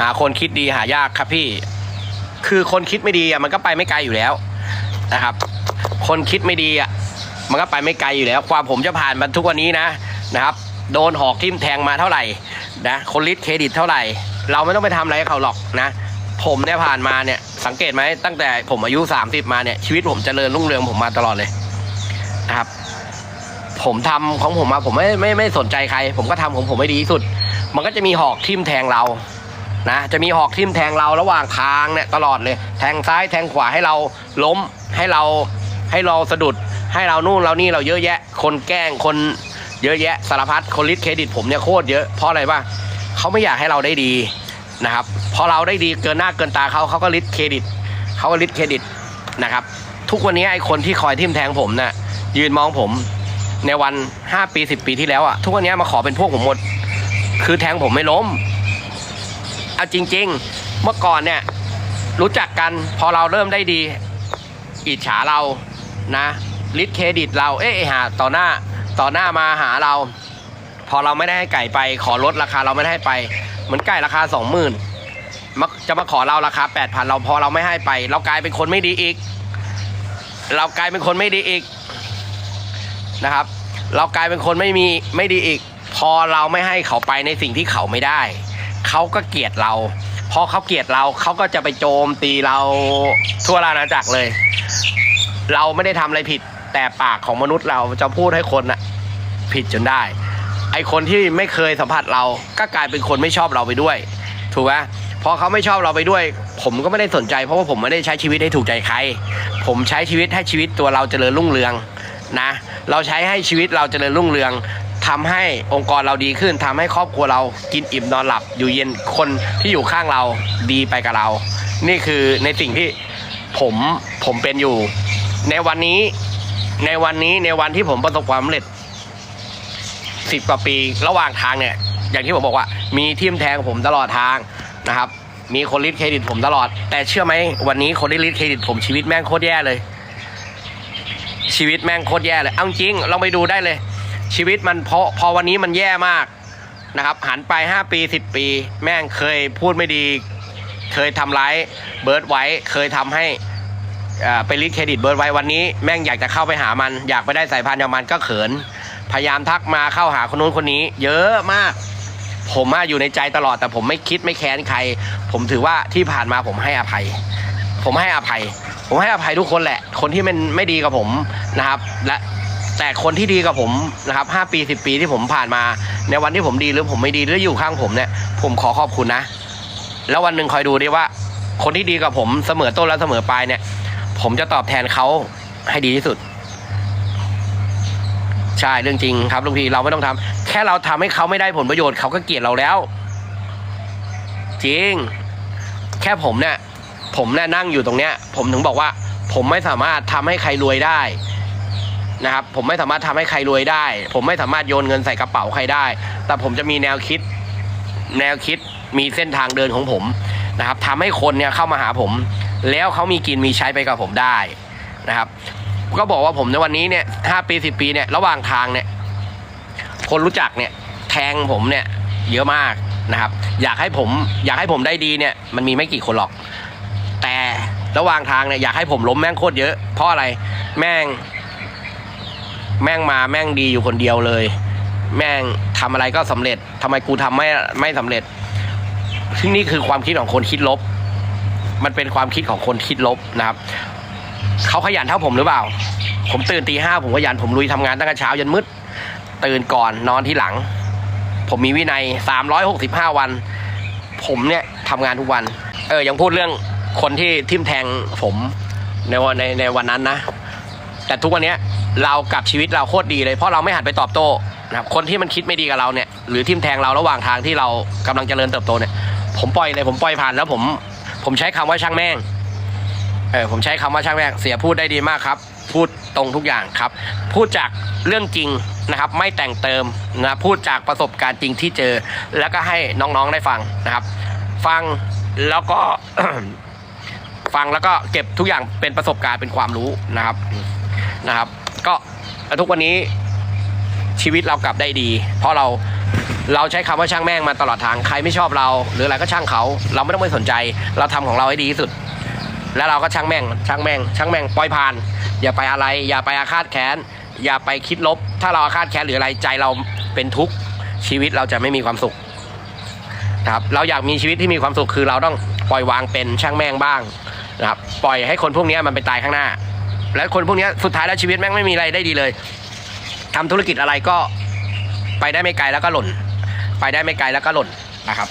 หาคนคิดดีหายากครับพี่ คือคนคิดไม่ดีอะมันก็ไปไม่ไกลอยู่แล้วนะครับ คนคิดไม่ดีอะมันก็ไปไม่ไกลอยู่แล้ว ความผมจะผ่านมันทุกวันนี้นะนะครับ โดนหอกทิ่มแทงมาเท่าไหร่นะคนลิสเครดิตเท่าไหร่ เราไม่ต้องไปทำอะไรให้เขาหรอกนะ ผมเนี่ยผ่านมาเนี่ยสังเกตไหมตั้งแต่ผมอายุ 30 มาเนี่ยชีวิตผมเจริญรุ่งเรืองผมมาตลอดเลยนะครับผมทำของผมมาผมไม่ไม่ไม่สนใจใคร ผมก็ทำของผมให้ดีที่สุด มันก็จะมีหอกทิ่มแทงเรา นะจะมีหอกทิ่มแทงเราระหว่างทางเนี่ยตลอดเลย แทงซ้ายแทงขวาให้เราล้มให้เราให้เราสะดุด ให้เรานู่นเรานี่เราเยอะแยะ คนแกล้งคนเยอะแยะสารพัดคนลิสเครดิตผมเนี่ยโคตรเยอะเพราะอะไรป่ะเขาไม่อยากให้เราได้ดีนะครับพอเราได้ดีเกินหน้าเกินตาเขาเขาก็ลิสเครดิตเขาก็ลิสเครดิตนะครับ ทุกวันนี้ไอ้คนที่คอยทิ่มแทงผมน่ะยืนมองผมในวัน 5 ปี 10 ปีที่แล้วอะทุกวันนี้มาขอเป็นพวกผมหมด คือแทงผมไม่ล้ม เอาจริง ๆ เมื่อก่อนเนี่ยรู้จักกันพอเราเริ่มได้ดี อิจฉาเรานะลิสเครดิตเราเอ๊ะหาต่อหน้าต่อหน้ามาหาเรา พอเราไม่ได้ให้ไก่ไป ขอลดราคาเราไม่ได้ให้ไป เหมือนไก่ราคาสองหมื่นมาจะมาขอเราราคาแปดพันเราพอเราไม่ให้ไป เรากลายเป็นคนไม่ดีอีก เรากลายเป็นคนไม่ดีอีกนะครับ เรากลายเป็นคนไม่มีไม่ดีอีก พอเราไม่ให้เขาไปในสิ่งที่เขาไม่ได้ เขาก็เกลียดเรา พอเขาเกลียดเราเขาก็จะไปโจมตีเราทั่วราชาณาจักรเลย เราไม่ได้ทำอะไรผิด แต่ปากของมนุษย์เราจะพูดให้คนน่ะ ผิดจนได้ ไอคนที่ไม่เคยสัมผัสเราก็กลายเป็นคนไม่ชอบเราไปด้วย ถูกไหมพอเขาไม่ชอบเราไปด้วย ผมก็ไม่ได้สนใจ เพราะว่าผมไม่ได้ใช้ชีวิตให้ถูกใจใคร ผมใช้ชีวิตให้ชีวิตตัวเราเจริญรุ่งเรืองนะ เราใช้ให้ชีวิตเราเจริญรุ่งเรือง ทำให้องค์กรเราดีขึ้นทำให้ครอบครัวเรากินอิ่มนอนหลับ อยู่เย็นคนที่อยู่ข้างเราดีไปกับเรา นี่คือในสิ่งที่ผมผมเป็นอยู่ ในวันนี้ในวันนี้ในวันที่ผมประสบความสำเร็จสิบกว่าปีระหว่างทางเนี่ย อย่างที่ผมบอกว่า มีทีมแทงผมตลอดทางนะครับ มีคนริดเครดิตผมตลอด แต่เชื่อไหมวันนี้คนที่ริดเครดิตผมชีวิตแม่งโคตรแย่เลย ชีวิตแม่งโคตรแย่เลยเอาจริงลองไปดูได้เลย ชีวิตมันพอพอวันนี้มันแย่มากนะครับหันไป 5 ปี 10 ปี แม่งเคยพูดไม่ดี เคยทำร้ายเบิร์ดไว้ เคยทำให้อ่าไปริดเครดิตเบิร์ดไว้วันนี้แม่งอยากจะเข้าไปหามัน อยากไปได้สายพันธุ์จากมันก็เขิน พยายามทักมาเข้าหาคนนู้นคนนี้ เยอะมาก ผมอะอยู่ในใจตลอดแต่ผมไม่คิดไม่แค้นใคร ผมถือว่าที่ผ่านมาผมให้อภัย ผมให้อภัย ผมให้อภัยทุกคนแหละ คนที่มันไม่ดีกับผมนะครับ และ แต่คนที่ดีกับผมนะครับห้าปีสิบปีที่ผมผ่านมา ในวันที่ผมดีหรือผมไม่ดีหรืออยู่ข้างผมเนี่ย ผมขอขอบคุณนะ แล้ววันหนึ่งคอยดูดิว่า คนที่ดีกับผมเสมอต้นและเสมอปลายเนี่ย ผมจะตอบแทนเขาให้ดีที่สุด ใช่เรื่องจริงครับลุงพีเราไม่ต้องทำแค่เราทำให้เขาไม่ได้ผลประโยชน์เขาก็เกลียดเราแล้ว จริง แค่ผมเนี่ย ผมเนี่ยนั่งอยู่ตรงเนี้ย ผมถึงบอกว่า ผมไม่สามารถทำให้ใครรวยได้ นะครับผมไม่สามารถทำให้ใครรวยได้ ผมไม่สามารถโยนเงินใส่กระเป๋าใครได้ แต่ผมจะมีแนวคิด แนวคิดมีเส้นทางเดินของผมนะครับทำให้คนเนี่ยเข้ามาหาผม แล้วเขามีกินมีใช้ไปกับผมได้นะครับ ก็บอกว่าผมในวันนี้เนี่ยห้าปีสิบปีเนี่ยระหว่างทางเนี่ยคนรู้จักเนี่ยแทงผมเนี่ยเยอะมากนะครับ อยากให้ผมอยากให้ผมได้ดีเนี่ยมันมีไม่กี่คนหรอก แต่ระหว่างทางเนี่ยอยากให้ผมล้มแม่งโคตรเยอะ เพราะอะไรแม่ง แม่งมาแม่งดีอยู่คนเดียวเลย แม่งทำอะไรก็สำเร็จทำไมกูทำไม่ไม่สำเร็จซึ่งนี่คือความคิดของคนคิดลบ มันเป็นความคิดของคนคิดลบนะครับเขาขยันเท่าผมหรือเปล่า ผมตื่นตีห้าผมขยันผมลุยทำงานตั้งแต่เช้ายันมืดตื่นก่อนนอนที่หลัง ผมมีวินัยสามร้อยหกสิบห้าวัน ผมเนี่ยทำงานทุกวัน เออยังพูดเรื่องคนที่ทิมแทงผมในวันในในวันนั้นนะ แต่ทุกวันเนี้ย เรากับชีวิตเราโคตรดีเลยเพราะเราไม่หันไปตอบโต้นะครับคนที่มันคิดไม่ดีกับเราเนี่ยหรือทิมแทงเราระหว่างทางที่เรากำลังเจริญเติบโตเนี่ย ผมปล่อยเลยผมปล่อยผ่านแล้วผมผมใช้คำว่าช่างแม่งเออผมใช้คำว่าช่างแม่งเสียพูดได้ดีมากครับ พูดตรงทุกอย่างครับ พูดจากเรื่องจริงนะครับ ไม่แต่งเติมนะพูดจากประสบการณ์จริงที่เจอ แล้วก็ให้น้องๆได้ฟังนะครับ ฟังแล้วก็ ฟังแล้วก็เก็บทุกอย่างเป็นประสบการณ์เป็นความรู้นะครับนะครับ ก็ทุกวันนี้ชีวิตเรากลับได้ดี เพราะเราเราใช้คำว่าช่างแม่งมาตลอดทางใครไม่ชอบเรา หรืออะไรก็ช่างเขา เราไม่ต้องไปสนใจ เราทำของเราให้ดีที่สุด แล้วเราก็ช่างแม่งช่างแม่งช่างแม่งปล่อยผ่าน อย่าไปอะไร อย่าไปอาฆาตแค้นอย่าไปคิดลบ ถ้าเราอาฆาตแค้นหรืออะไรใจเราเป็นทุกข์ชีวิตเราจะไม่มีความสุขครับเราอยากมีชีวิตที่มีความสุขคือเราต้องปล่อยวางเป็นช่างแม่งบ้างนะครับปล่อยให้คนพวกนี้มันไปตายข้างหน้า และคนพวกนี้สุดท้ายแล้วชีวิตแม่งไม่มีอะไรได้ดีเลยทำธุรกิจอะไรก็ไปได้ไม่ไกลแล้วก็หล่น ไปได้ไม่ไกลแล้วก็หล่นนะครับ